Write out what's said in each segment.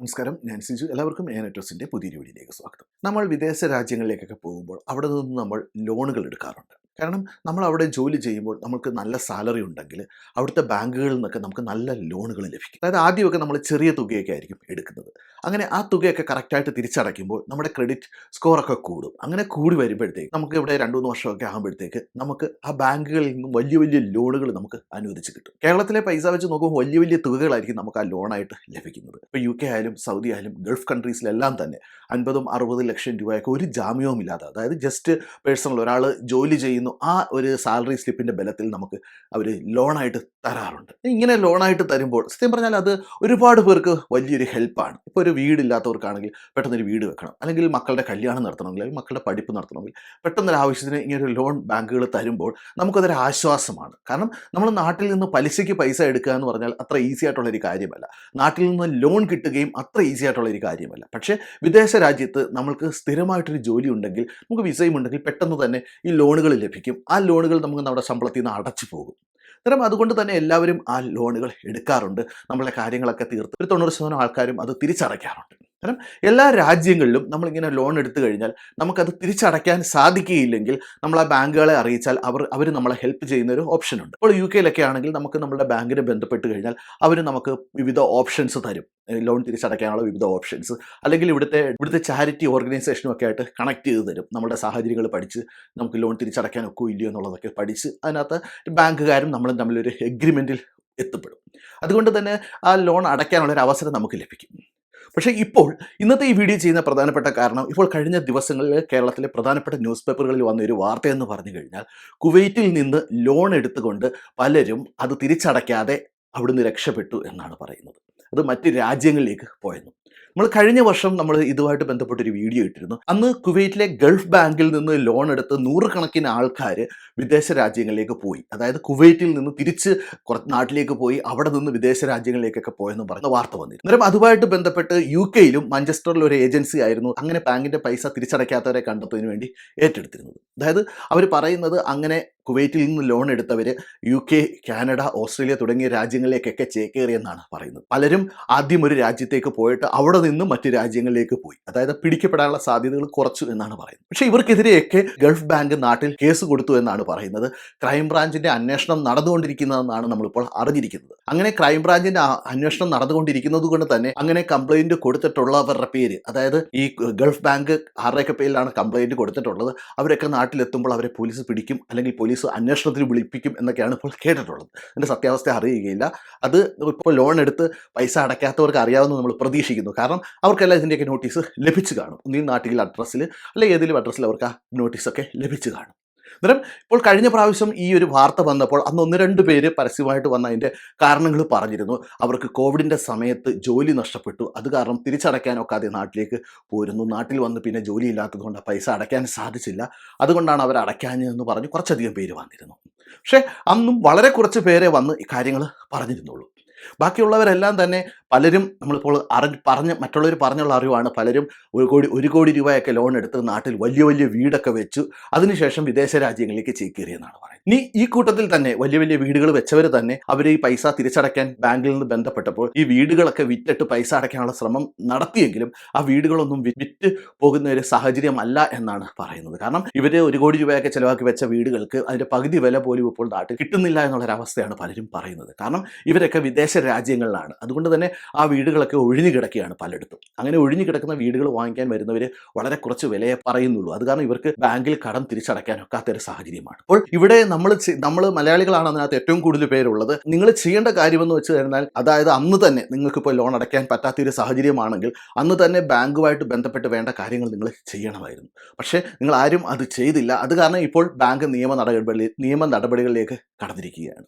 നമസ്കാരം ഞാൻ സിജു. എല്ലാവർക്കും എ നെറ്റോസിന്റെ പുതിയൊരു വീഡിയോയിലേക്ക് സ്വാഗതം. നമ്മൾ വിദേശ രാജ്യങ്ങളിലേക്കൊക്കെ പോകുമ്പോൾ അവിടെ നിന്ന് നമ്മൾ ലോണുകൾ എടുക്കാറുണ്ട്. കാരണം നമ്മൾ അവിടെ ജോലി ചെയ്യുമ്പോൾ നമുക്ക് നല്ല സാലറി ഉണ്ടെങ്കിൽ അവിടുത്തെ ബാങ്കുകളിൽ നിന്നൊക്കെ നമുക്ക് നല്ല ലോണുകൾ ലഭിക്കും. അതായത് ആദ്യമൊക്കെ നമ്മൾ ചെറിയ തുകയൊക്കെ ആയിരിക്കും എടുക്കുന്നത്. അങ്ങനെ ആ തുകയൊക്കെ കറക്റ്റായിട്ട് തിരിച്ചടയ്ക്കുമ്പോൾ നമ്മുടെ ക്രെഡിറ്റ് സ്കോറൊക്കെ കൂടും. അങ്ങനെ കൂടി വരുമ്പോഴത്തേക്ക് നമുക്ക് ഇവിടെ രണ്ട് മൂന്ന് വർഷമൊക്കെ ആകുമ്പോഴത്തേക്ക് നമുക്ക് ആ ബാങ്കുകളിൽ നിന്നും വലിയ വലിയ ലോണുകൾ നമുക്ക് അനുവദിച്ച് കിട്ടും. കേരളത്തിലെ പൈസ വെച്ച് നോക്കുമ്പോൾ വലിയ വലിയ തുകകളായിരിക്കും നമുക്ക് ആ ലോണായിട്ട് ലഭിക്കുന്നത്. ഇപ്പോൾ യു കെ ആയാലും സൗദി ആയാലും ഗൾഫ് കൺട്രീസിലെല്ലാം തന്നെ അൻപതും അറുപത് ലക്ഷം രൂപയൊക്കെ ഒരു ജാമ്യവും ഇല്ലാതെ അതായത് ജസ്റ്റ് പേഴ്സണൽ ഒരാൾ ജോലി ചെയ്യുന്നു ആ ഒരു സാലറി സ്ലിപ്പിന്റെ ബലത്തിൽ നമുക്ക് അവർ ലോണായിട്ട് തരാറുണ്ട്. ഇങ്ങനെ ലോണായിട്ട് തരുമ്പോൾ സത്യം പറഞ്ഞാൽ അത് ഒരുപാട് പേർക്ക് വലിയൊരു ഹെൽപ്പാണ്. ഇപ്പോൾ ഒരു വീടില്ലാത്തവർക്കാണെങ്കിൽ പെട്ടെന്നൊരു വീട് വെക്കണം. അല്ലെങ്കിൽ മക്കളുടെ കല്യാണം നടത്തണമെങ്കിൽ അല്ലെങ്കിൽ മക്കളുടെ പഠിപ്പ് നടത്തണമെങ്കിൽ പെട്ടെന്നൊരു ആവശ്യത്തിന് ഇങ്ങനെ ഒരു ലോൺ ബാങ്കുകൾ തരുമ്പോൾ നമുക്കതൊരു ആശ്വാസമാണ്. കാരണം നമ്മൾ നാട്ടിൽ നിന്ന് പലിശയ്ക്ക് പൈസ എടുക്കുക എന്ന് പറഞ്ഞാൽ അത്ര ഈസി ആയിട്ടുള്ളൊരു കാര്യമല്ല. നാട്ടിൽ നിന്ന് ലോൺ കിട്ടുകയും അത്ര ഈസി ആയിട്ടുള്ളൊരു കാര്യമല്ല. പക്ഷേ വിദേശ രാജ്യത്ത് നമ്മൾക്ക് സ്ഥിരമായിട്ടൊരു ജോലി ഉണ്ടെങ്കിൽ നമുക്ക് വിസയും ഉണ്ടെങ്കിൽ പെട്ടെന്ന് തന്നെ ഈ ലോണുകൾ ലഭിക്കും. ആ ലോണുകൾ നമുക്ക് നമ്മുടെ ശമ്പളത്തിൽ നിന്ന് അടച്ചു പോകും. അന്നേരം അതുകൊണ്ട് തന്നെ എല്ലാവരും ആ ലോണുകൾ എടുക്കാറുണ്ട്. നമ്മളെ കാര്യങ്ങളൊക്കെ തീർത്ത്. ഒരു തൊണ്ണൂറ് ശതമാനം ആൾക്കാരും അത് തിരിച്ചടയ്ക്കാറുണ്ട്. കാരണം എല്ലാ രാജ്യങ്ങളിലും നമ്മളിങ്ങനെ ലോൺ എടുത്തു കഴിഞ്ഞാൽ നമുക്കത് തിരിച്ചടയ്ക്കാൻ സാധിക്കുകയില്ലെങ്കിൽ നമ്മൾ ആ ബാങ്കുകളെ അറിയിച്ചാൽ അവർ അവർ നമ്മളെ ഹെൽപ്പ് ചെയ്യുന്ന ഒരു ഓപ്ഷൻ ഉണ്ട്. ഇപ്പോൾ യു കെയിലൊക്കെ ആണെങ്കിൽ നമുക്ക് നമ്മുടെ ബാങ്കിനെ ബന്ധപ്പെട്ട് കഴിഞ്ഞാൽ അവർ നമുക്ക് വിവിധ ഓപ്ഷൻസ് തരും. ലോൺ തിരിച്ചടയ്ക്കാനുള്ള വിവിധ ഓപ്ഷൻസ് അല്ലെങ്കിൽ ഇവിടുത്തെ ഇവിടുത്തെ ചാരിറ്റി ഓർഗനൈസേഷനും ഒക്കെ ആയിട്ട് കണക്ട് ചെയ്ത് തരും. നമ്മുടെ സാഹചര്യങ്ങൾ പഠിച്ച് നമുക്ക് ലോൺ തിരിച്ചടയ്ക്കാൻ ഒക്കോ ഇല്ലയോ എന്നുള്ളതൊക്കെ പഠിച്ച് അതിനകത്ത് ബാങ്കുകാരും നമ്മളും തമ്മിലൊരു എഗ്രിമെന്റിൽ എത്തപ്പെടും. അതുകൊണ്ട് തന്നെ ആ ലോൺ അടയ്ക്കാനുള്ള ഒരു അവസരം നമുക്ക് ലഭിക്കും. പക്ഷേ ഇപ്പോൾ ഇന്നത്തെ ഈ വീഡിയോ ചെയ്യുന്ന പ്രധാനപ്പെട്ട കാരണം ഇപ്പോൾ കഴിഞ്ഞ ദിവസങ്ങളിൽ കേരളത്തിലെ പ്രധാനപ്പെട്ട ന്യൂസ് പേപ്പറുകളിൽ വന്ന ഒരു വാർത്തയെന്ന് പറഞ്ഞു കഴിഞ്ഞാൽ കുവൈറ്റിൽ നിന്ന് ലോൺ എടുത്തുകൊണ്ട് പലരും അത് തിരിച്ചടയ്ക്കാതെ അവിടുന്ന് രക്ഷപ്പെട്ടു എന്നാണ് പറയുന്നത്. അത് മറ്റ് രാജ്യങ്ങളിലേക്ക് പോയെന്നു. നമ്മൾ കഴിഞ്ഞ വർഷം നമ്മൾ ഇതുമായിട്ട് ബന്ധപ്പെട്ടൊരു വീഡിയോ ഇട്ടിരുന്നു. അന്ന് കുവൈറ്റിലെ ഗൾഫ് ബാങ്കിൽ നിന്ന് ലോൺ എടുത്ത് നൂറുകണക്കിന് ആൾക്കാർ വിദേശ രാജ്യങ്ങളിലേക്ക് പോയി. അതായത് കുവൈറ്റിൽ നിന്ന് തിരിച്ച് കുറച്ച് നാട്ടിലേക്ക് പോയി അവിടെ നിന്ന് വിദേശ രാജ്യങ്ങളിലേക്കൊക്കെ പോയെന്ന് പറഞ്ഞ വാർത്ത വന്നിരുന്നു. അന്നേരം അതുമായിട്ട് ബന്ധപ്പെട്ട് യു കെയിലും മഞ്ചസ്റ്ററിൽ ഒരു ഏജൻസി ആയിരുന്നു അങ്ങനെ ബാങ്കിന്റെ പൈസ തിരിച്ചടയ്ക്കാത്തവരെ കണ്ടെത്തുന്നതിന് വേണ്ടി ഏറ്റെടുത്തിരുന്നത്. അതായത് അവർ പറയുന്നത് അങ്ങനെ കുവൈറ്റിൽ നിന്ന് ലോൺ എടുത്തവർ യു കെ കാനഡ ഓസ്ട്രേലിയ തുടങ്ങിയ രാജ്യങ്ങളിലേക്കൊക്കെ ചേക്കേറിയെന്നാണ് പറയുന്നത്. പലരും ആദ്യം ഒരു രാജ്യത്തേക്ക് പോയിട്ട് അവിടെ നിന്ന് മറ്റു രാജ്യങ്ങളിലേക്ക് പോയി. അതായത് പിടിക്കപ്പെടാനുള്ള സാധ്യതകൾ കുറച്ചു എന്നാണ് പറയുന്നത്. പക്ഷേ ഇവർക്കെതിരെയൊക്കെ ഗൾഫ് ബാങ്ക് നാട്ടിൽ കേസ് കൊടുത്തു എന്നാണ് പറയുന്നത്. ക്രൈംബ്രാഞ്ചിന്റെ അന്വേഷണം നടന്നുകൊണ്ടിരിക്കുന്നതെന്നാണ് നമ്മളിപ്പോൾ അറിഞ്ഞിരിക്കുന്നത്. അങ്ങനെ ക്രൈംബ്രാഞ്ചിന്റെ അന്വേഷണം നടന്നുകൊണ്ടിരിക്കുന്നത് കൊണ്ട് തന്നെ അങ്ങനെ കംപ്ലൈന്റ് കൊടുത്തിട്ടുള്ളവരുടെ പേര് അതായത് ഈ ഗൾഫ് ബാങ്ക് ആരുടെയൊക്കെ പേരിലാണ് കംപ്ലൈന്റ് കൊടുത്തിട്ടുള്ളത് അവരൊക്കെ നാട്ടിലെത്തുമ്പോൾ അവരെ പോലീസ് പിടിക്കും അല്ലെങ്കിൽ പോലീസ് അന്വേഷണത്തിന് വിളിപ്പിക്കും എന്നൊക്കെയാണ് ഇപ്പോൾ കേട്ടിട്ടുള്ളത്. അതിന്റെ സത്യാവസ്ഥ അറിയുകയില്ല. അത് ഇപ്പോൾ ലോൺ എടുത്ത് പൈസ അടയ്ക്കാത്തവർക്ക് അറിയാവുന്ന നമ്മൾ പ്രതീക്ഷിക്കുന്നു. അവർക്കെല്ലാം ഇതിന്റെയൊക്കെ നോട്ടീസ് ലഭിച്ചു കാണും. ഒന്നീ നാട്ടിലെ അഡ്രസ്സിൽ അല്ലെങ്കിൽ ഏതെങ്കിലും അഡ്രസ്സിൽ അവർക്ക് ആ നോട്ടീസൊക്കെ ലഭിച്ചു കാണും. അന്നേരം ഇപ്പോൾ കഴിഞ്ഞ പ്രാവശ്യം ഈ ഒരു വാർത്ത വന്നപ്പോൾ അന്ന് ഒന്ന് രണ്ട് പേര് പരസ്യമായിട്ട് വന്ന അതിന്റെ കാരണങ്ങൾ പറഞ്ഞിരുന്നു. അവർക്ക് കോവിഡിന്റെ സമയത്ത് ജോലി നഷ്ടപ്പെട്ടു. അത് കാരണം തിരിച്ചടയ്ക്കാനൊക്കാതെ നാട്ടിലേക്ക് പോരുന്നു. നാട്ടിൽ വന്ന് പിന്നെ ജോലി ഇല്ലാത്തതുകൊണ്ട് പൈസ അടയ്ക്കാൻ സാധിച്ചില്ല. അതുകൊണ്ടാണ് അവർ അടയ്ക്കാഞ്ഞതെന്ന് പറഞ്ഞ് കുറച്ചധികം പേര് വന്നിരുന്നു. പക്ഷേ അന്നും വളരെ കുറച്ച് പേരെ വന്ന് ഈ കാര്യങ്ങൾ പറഞ്ഞിരുന്നുള്ളൂ. ബാക്കിയുള്ളവരെല്ലാം തന്നെ പലരും നമ്മളിപ്പോൾ അറി പറഞ്ഞ് മറ്റുള്ളവർ പറഞ്ഞുള്ള അറിവാണ്. പലരും ഒരു കോടി ഒരു കോടി രൂപയൊക്കെ ലോൺ എടുത്ത് നാട്ടിൽ വലിയ വലിയ വീടൊക്കെ വെച്ചു. അതിനുശേഷം വിദേശ രാജ്യങ്ങളിലേക്ക് ചേക്കേറിയെന്നാണ് പറയുന്നത്. ഇനി ഈ കൂട്ടത്തിൽ തന്നെ വലിയ വലിയ വീടുകൾ വെച്ചവർ തന്നെ അവർ ഈ പൈസ തിരിച്ചടയ്ക്കാൻ ബാങ്കിൽ നിന്ന് ബന്ധപ്പെട്ടപ്പോൾ ഈ വീടുകളൊക്കെ വിറ്റിട്ട് പൈസ അടയ്ക്കാനുള്ള ശ്രമം നടത്തിയെങ്കിലും ആ വീടുകളൊന്നും വിറ്റ് പോകുന്ന ഒരു സാഹചര്യമല്ല എന്നാണ് പറയുന്നത്. കാരണം ഇവർ ഒരു കോടി രൂപയൊക്കെ ചിലവാക്കി വെച്ച വീടുകൾക്ക് അതിന്റെ പകുതി വില പോലും ഇപ്പോൾ നാട്ടിൽ കിട്ടുന്നില്ല എന്നുള്ളൊരവസ്ഥയാണ് പലരും പറയുന്നത്. കാരണം ഇവരൊക്കെ വിദേശ രാജ്യങ്ങളിലാണ് അതുകൊണ്ട് തന്നെ ആ വീടുകളൊക്കെ ഒഴിഞ്ഞു കിടക്കുകയാണ് പലയിടത്തും. അങ്ങനെ ഒഴിഞ്ഞു കിടക്കുന്ന വീടുകൾ വാങ്ങിക്കാൻ വരുന്നവർ വളരെ കുറച്ച് വിലയെ പറയുന്നുള്ളൂ. അത് കാരണം ഇവർക്ക് ബാങ്കിൽ കടം തിരിച്ചടയ്ക്കാൻ ഒക്കാത്തൊരു സാഹചര്യമാണ്. അപ്പോൾ ഇവിടെ നമ്മൾ നമ്മൾ മലയാളികളാണ് അതിനകത്ത് ഏറ്റവും കൂടുതൽ പേരുള്ളത്. നിങ്ങൾ ചെയ്യേണ്ട കാര്യമെന്ന് വെച്ച് കഴിഞ്ഞാൽ അതായത് അന്ന് തന്നെ നിങ്ങൾക്ക് ഇപ്പോൾ ലോൺ അടയ്ക്കാൻ പറ്റാത്തൊരു സാഹചര്യമാണെങ്കിൽ അന്ന് തന്നെ ബാങ്കുമായിട്ട് ബന്ധപ്പെട്ട് വേണ്ട കാര്യങ്ങൾ നിങ്ങൾ ചെയ്യണമായിരുന്നു. പക്ഷേ നിങ്ങൾ ആരും അത് ചെയ്തില്ല. അത് കാരണം ഇപ്പോൾ ബാങ്ക് നിയമ നടപടി നിയമ നടപടികളിലേക്ക് കടന്നിരിക്കുകയാണ്.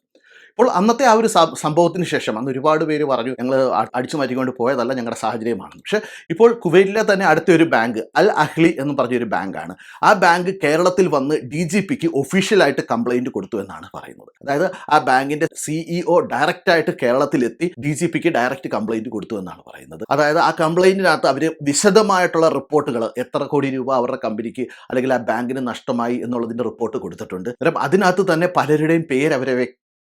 ഇപ്പോൾ അന്നത്തെ ആ ഒരു സംഭവത്തിന് ശേഷം അന്ന് ഒരുപാട് പേര് പറഞ്ഞു ഞങ്ങൾ അടിച്ചു മാറ്റിക്കൊണ്ട് പോയതല്ല ഞങ്ങളുടെ സാഹചര്യമാണ് പക്ഷേ ഇപ്പോൾ കുവൈറ്റിലെ തന്നെ അടുത്ത ഒരു ബാങ്ക് അൽ അഹ്ലി എന്ന് പറഞ്ഞൊരു ബാങ്കാണ്. ആ ബാങ്ക് കേരളത്തിൽ വന്ന് ഡി ജി പിക്ക് ഒഫീഷ്യലായിട്ട് കംപ്ലൈന്റ് കൊടുത്തു എന്നാണ് പറയുന്നത്. അതായത് ആ ബാങ്കിന്റെ സിഇഒ ഡയറക്റ്റ് ആയിട്ട് കേരളത്തിലെത്തി ഡി ജി പിക്ക് ഡയറക്റ്റ് കംപ്ലൈന്റ് കൊടുത്തു എന്നാണ് പറയുന്നത്. അതായത് ആ കംപ്ലൈന്റിനകത്ത് അവർ വിശദമായിട്ടുള്ള റിപ്പോർട്ടുകൾ എത്ര കോടി രൂപ അവരുടെ കമ്പനിക്ക് അല്ലെങ്കിൽ ആ ബാങ്കിന് നഷ്ടമായി എന്നുള്ളതിന്റെ റിപ്പോർട്ട് കൊടുത്തിട്ടുണ്ട്. അതിനകത്ത് തന്നെ പലരുടെയും പേര് അവരെ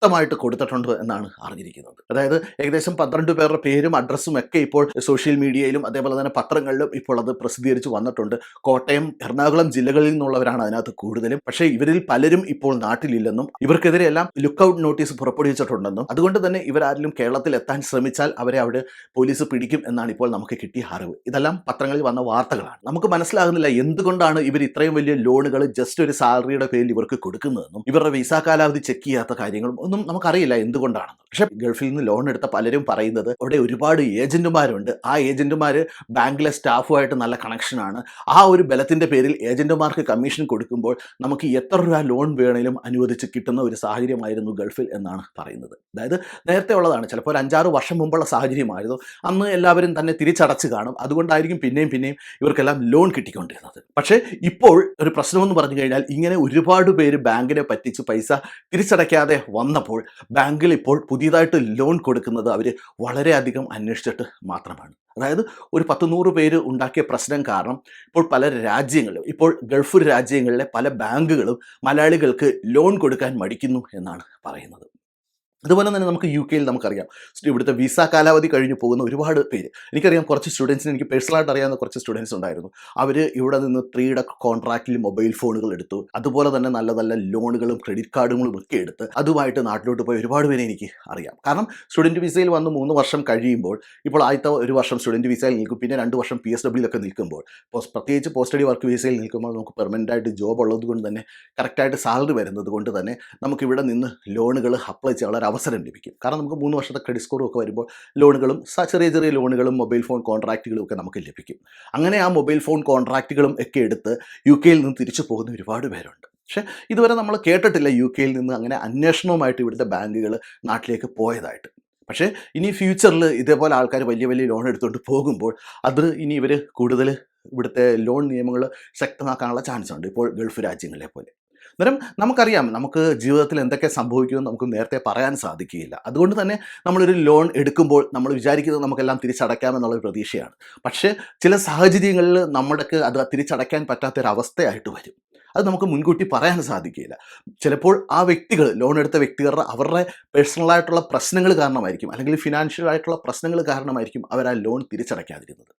വ്യക്തമായിട്ട് കൊടുത്തിട്ടുണ്ട് എന്നാണ് അറിഞ്ഞിരിക്കുന്നത്. അതായത് ഏകദേശം പന്ത്രണ്ട് പേരുടെ പേരും അഡ്രസ്സും ഒക്കെ ഇപ്പോൾ സോഷ്യൽ മീഡിയയിലും അതേപോലെ തന്നെ പത്രങ്ങളിലും ഇപ്പോൾ അത് പ്രസിദ്ധീകരിച്ച് വന്നിട്ടുണ്ട്. കോട്ടയം എറണാകുളം ജില്ലകളിൽ നിന്നുള്ളവരാണ് അതിനകത്ത് കൂടുതലും. പക്ഷേ ഇവരിൽ പലരും ഇപ്പോൾ നാട്ടിലില്ലെന്നും ഇവർക്കെതിരെ എല്ലാം ലുക്കൌട്ട് നോട്ടീസ് പുറപ്പെടുവിച്ചിട്ടുണ്ടെന്നും അതുകൊണ്ട് തന്നെ ഇവരാരിലും കേരളത്തിൽ എത്താൻ ശ്രമിച്ചാൽ അവരെ അവിടെ പോലീസ് പിടിക്കും എന്നാണ് ഇപ്പോൾ നമുക്ക് കിട്ടിയ അറിവ്. ഇതെല്ലാം പത്രങ്ങളിൽ വന്ന വാർത്തകളാണ്. നമുക്ക് മനസ്സിലാകുന്നില്ല എന്തുകൊണ്ടാണ് ഇവർ ഇത്രയും വലിയ ലോണുകൾ ജസ്റ്റ് ഒരു സാലറിയുടെ പേരിൽ ഇവർക്ക് കൊടുക്കുന്നതെന്നും ഇവരുടെ വിസ കാലാവധി ചെക്ക് ചെയ്യാത്ത കാര്യങ്ങളും ഒന്നും നമുക്കറിയില്ല എന്തുകൊണ്ടാണ് പക്ഷെ ഗൾഫിൽ നിന്ന് ലോൺ എടുത്ത പലരും പറയുന്നത് അവിടെ ഒരുപാട് ഏജന്റുമാരുണ്ട്. ആ ഏജന്റുമാർ ബാങ്കിലെ സ്റ്റാഫുമായിട്ട് നല്ല കണക്ഷനാണ്. ആ ഒരു ബലത്തിന്റെ പേരിൽ ഏജന്റുമാർക്ക് കമ്മീഷൻ കൊടുക്കുമ്പോൾ നമുക്ക് എത്ര രൂപ ലോൺ വേണേലും അനുവദിച്ച് കിട്ടുന്ന ഒരു സാഹചര്യമായിരുന്നു ഗൾഫിൽ എന്നാണ് പറയുന്നത്. അതായത് നേരത്തെ ഉള്ളതാണ്. ചിലപ്പോൾ ഒരു അഞ്ചാറ് വർഷം മുമ്പുള്ള സാഹചര്യമായിരുന്നു. അന്ന് എല്ലാവരും തന്നെ തിരിച്ചടച്ച് കാണും. അതുകൊണ്ടായിരിക്കും പിന്നെയും പിന്നെയും ഇവർക്കെല്ലാം ലോൺ കിട്ടിക്കൊണ്ടിരുന്നത്. പക്ഷേ ഇപ്പോൾ ഒരു പ്രശ്നമെന്ന് പറഞ്ഞു കഴിഞ്ഞാൽ ഇങ്ങനെ ഒരുപാട് പേര് ബാങ്കിനെ പറ്റിച്ച് പൈസ തിരിച്ചടയ്ക്കാതെ വന്നപ്പോൾ ബാങ്കിൽ ഇപ്പോൾ പുതിയതായിട്ട് ലോൺ കൊടുക്കുന്നത് അവർ വളരെയധികം അന്വേഷിച്ചിട്ട് മാത്രമാണ്. അതായത് ഒരു പത്ത് നൂറ് പേര് ഉണ്ടാക്കിയ പ്രശ്നം കാരണം ഇപ്പോൾ പല രാജ്യങ്ങളിലും ഇപ്പോൾ ഗൾഫ് രാജ്യങ്ങളിലെ പല ബാങ്കുകളും മലയാളികൾക്ക് ലോൺ കൊടുക്കാൻ മടിക്കുന്നു എന്നാണ് പറയുന്നത്. അതുപോലെ തന്നെ നമുക്ക് യു കെയിൽ നമുക്കറിയാം. ഇവിടുത്തെ വിസ കാലാവധി കഴിഞ്ഞു പോകുന്ന ഒരുപാട് പേര്. എനിക്കറിയാം കുറച്ച് സ്റ്റുഡൻസിന് എനിക്ക് പേഴ്സണലായിട്ട് അറിയാവുന്ന കുറച്ച് സ്റ്റുഡൻസ് ഉണ്ടായിരുന്നു. അവർ ഇവിടെ നിന്ന് ത്രീയുടെ കോൺട്രാക്റ്റിൽ മൊബൈൽ ഫോണുകൾ എടുത്തു. അതുപോലെ തന്നെ നല്ല നല്ല ലോണുകളും ക്രെഡിറ്റ് കാർഡുകളും ഒക്കെ എടുത്ത് അതുമായിട്ട് നാട്ടിലോട്ട് പോയി ഒരുപാട് പേരെ എനിക്ക് അറിയാം. കാരണം സ്റ്റുഡന്റ് വിസയിൽ വന്ന് മൂന്ന് വർഷം കഴിയുമ്പോൾ ഇപ്പോൾ ആദ്യത്തെ ഒരു വർഷം സ്റ്റുഡന്റ് വിസയിൽ നിൽക്കും. പിന്നെ രണ്ട് വർഷം പി എസ് ഡബ്ല്യൂലൊക്കെ നിൽക്കുമ്പോൾ പ്രത്യേകിച്ച് പോസ്റ്റ് സ്റ്റഡി വർക്ക് വിസയിൽ നിൽക്കുമ്പോൾ നമുക്ക് പെർമനന്റ് ആയിട്ട് ജോബ് ഉള്ളത് കൊണ്ട് തന്നെ കറക്റ്റായിട്ട് സാലറി വരുന്നത് കൊണ്ട് തന്നെ നമുക്ക് ഇവിടെ നിന്ന് ലോണുകൾ അപ്ലൈ ചെയ്യാനുള്ള അവസരം ലഭിക്കും. കാരണം നമുക്ക് മൂന്ന് വർഷത്തെ ക്രെഡിറ്റ് സ്കോറും ഒക്കെ വരുമ്പോൾ ലോണുകളും ചെറിയ ചെറിയ ലോണുകളും മൊബൈൽ ഫോൺ കോൺട്രാക്റ്റുകളും ഒക്കെ നമുക്ക് ലഭിക്കും. അങ്ങനെ ആ മൊബൈൽ ഫോൺ കോൺട്രാക്റ്റുകളും ഒക്കെ എടുത്ത് യു കെയിൽ നിന്ന് തിരിച്ചു പോകുന്ന ഒരുപാട് പേരുണ്ട്. പക്ഷേ ഇതുവരെ നമ്മൾ കേട്ടിട്ടില്ല യു കെയിൽ നിന്ന് അങ്ങനെ അന്വേഷണവുമായിട്ട് ഇവിടുത്തെ ബാങ്കുകൾ നാട്ടിലേക്ക് പോയതായിട്ട്. പക്ഷേ ഇനി ഫ്യൂച്ചറിൽ ഇതേപോലെ ആൾക്കാർ വലിയ വലിയ ലോൺ എടുത്തുകൊണ്ട് പോകുമ്പോൾ അത് ഇനി ഇവർ കൂടുതൽ ഇവിടുത്തെ ലോൺ നിയമങ്ങൾ ശക്തമാക്കാനുള്ള ചാൻസ് ഉണ്ട്. ഇപ്പോൾ ഗൾഫ് രാജ്യങ്ങളെ പോലെ. അന്നേരം നമുക്കറിയാം നമുക്ക് ജീവിതത്തിൽ എന്തൊക്കെ സംഭവിക്കുമെന്ന് നമുക്ക് നേരത്തെ പറയാൻ സാധിക്കുകയില്ല. അതുകൊണ്ട് തന്നെ നമ്മളൊരു ലോൺ എടുക്കുമ്പോൾ നമ്മൾ വിചാരിക്കുന്നത് നമുക്കെല്ലാം തിരിച്ചടയ്ക്കാമെന്നുള്ളൊരു പ്രതീക്ഷയാണ്. പക്ഷേ ചില സാഹചര്യങ്ങളിൽ നമ്മുടെക്ക് അത് തിരിച്ചടയ്ക്കാൻ പറ്റാത്തൊരവസ്ഥയായിട്ട് വരും. അത് നമുക്ക് മുൻകൂട്ടി പറയാൻ സാധിക്കില്ല ചിലപ്പോൾ ആ വ്യക്തികൾ ലോൺ എടുത്ത വ്യക്തികളുടെ അവരുടെ പേഴ്സണലായിട്ടുള്ള പ്രശ്നങ്ങൾ കാരണമായിരിക്കും. അല്ലെങ്കിൽ ഫിനാൻഷ്യൽ ആയിട്ടുള്ള പ്രശ്നങ്ങൾ കാരണമായിരിക്കും അവർ ആ ലോൺ തിരിച്ചടയ്ക്കാതിരുന്നത്.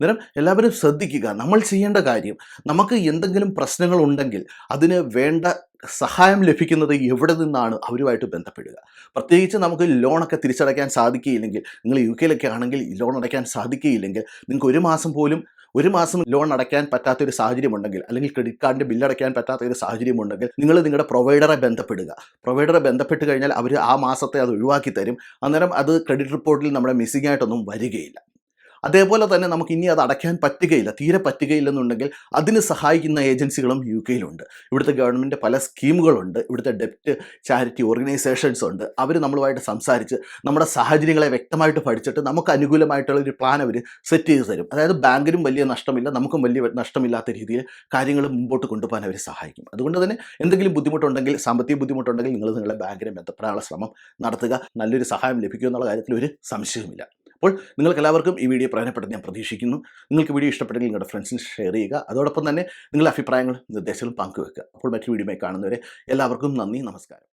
അന്നേരം എല്ലാവരും ശ്രദ്ധിക്കുക. നമ്മൾ ചെയ്യേണ്ട കാര്യം നമുക്ക് എന്തെങ്കിലും പ്രശ്നങ്ങൾ ഉണ്ടെങ്കിൽ അതിന് വേണ്ട സഹായം ലഭിക്കുന്നത് എവിടെ നിന്നാണ് അവരുമായിട്ട് ബന്ധപ്പെടുക. പ്രത്യേകിച്ച് നമുക്ക് ലോണൊക്കെ തിരിച്ചടയ്ക്കാൻ സാധിക്കുകയില്ലെങ്കിൽ നിങ്ങൾ യു കെയിലൊക്കെ ആണെങ്കിൽ ലോൺ അടയ്ക്കാൻ സാധിക്കുകയില്ലെങ്കിൽ നിങ്ങൾക്ക് ഒരു മാസം പോലും ഒരു മാസം ലോൺ അടയ്ക്കാൻ പറ്റാത്തൊരു സാഹചര്യം ഉണ്ടെങ്കിൽ അല്ലെങ്കിൽ ക്രെഡിറ്റ് കാർഡിന്റെ ബില്ല് അടയ്ക്കാൻ പറ്റാത്ത ഒരു സാഹചര്യമുണ്ടെങ്കിൽ നിങ്ങൾ നിങ്ങളുടെ പ്രൊവൈഡറെ ബന്ധപ്പെടുക. പ്രൊവൈഡറെ ബന്ധപ്പെട്ട് കഴിഞ്ഞാൽ അവർ ആ മാസത്തെ അത് ഒഴിവാക്കി തരും. അന്നേരം അത് ക്രെഡിറ്റ് റിപ്പോർട്ടിൽ നമ്മുടെ മിസ്സിംഗ് ആയിട്ടൊന്നും വരികയില്ല. അതേപോലെ തന്നെ നമുക്ക് ഇനി അത് അടയ്ക്കാൻ പറ്റുകയില്ല തീരെ പറ്റുകയില്ലെന്നുണ്ടെങ്കിൽ അതിന് സഹായിക്കുന്ന ഏജൻസികളും യു കെയിലുണ്ട് ഇവിടുത്തെ ഗവൺമെന്റ് പല സ്കീമുകളുണ്ട്. ഇവിടുത്തെ ഡെപ്റ്റ് ചാരിറ്റി ഓർഗനൈസേഷൻസ് ഉണ്ട് അവർ നമ്മളുമായിട്ട് സംസാരിച്ച് നമ്മുടെ സാഹചര്യങ്ങളെ വ്യക്തമായിട്ട് പഠിച്ചിട്ട് നമുക്ക് അനുകൂലമായിട്ടുള്ള ഒരു പ്ലാൻ അവർ സെറ്റ് ചെയ്ത് തരും. അതായത് ബാങ്കിനും വലിയ നഷ്ടമില്ല നമുക്കും വലിയ നഷ്ടമില്ലാത്ത രീതിയിൽ കാര്യങ്ങൾ മുമ്പോട്ട് കൊണ്ടുപോകാൻ അവർ സഹായിക്കും. അതുകൊണ്ട് തന്നെ എന്തെങ്കിലും ബുദ്ധിമുട്ടുണ്ടെങ്കിൽ സാമ്പത്തിക ബുദ്ധിമുട്ടുണ്ടെങ്കിൽ നിങ്ങൾ നിങ്ങളുടെ ബാങ്കിനെ ബന്ധപ്പെടാനുള്ള ശ്രമം നടത്തുക. നല്ലൊരു സഹായം ലഭിക്കുമെന്നുള്ള കാര്യത്തിൽ ഒരു സംശയവുമില്ല. അപ്പോൾ നിങ്ങൾക്ക് എല്ലാവർക്കും ഈ വീഡിയോ പ്രയോജനപ്പെട്ടെന്ന് ഞാൻ പ്രതീക്ഷിക്കുന്നു. നിങ്ങൾക്ക് വീഡിയോ ഇഷ്ടപ്പെട്ടെങ്കിൽ നിങ്ങളുടെ ഫ്രണ്ട്സിന് ഷെയർ ചെയ്യുക. അതോടൊപ്പം തന്നെ നിങ്ങളുടെ അഭിപ്രായങ്ങളും നിർദ്ദേശങ്ങളും പങ്കുവെക്കുക. അപ്പോൾ മറ്റു വീഡിയോയുമായി കാണുന്നവരെ എല്ലാവർക്കും നന്ദി നമസ്കാരം.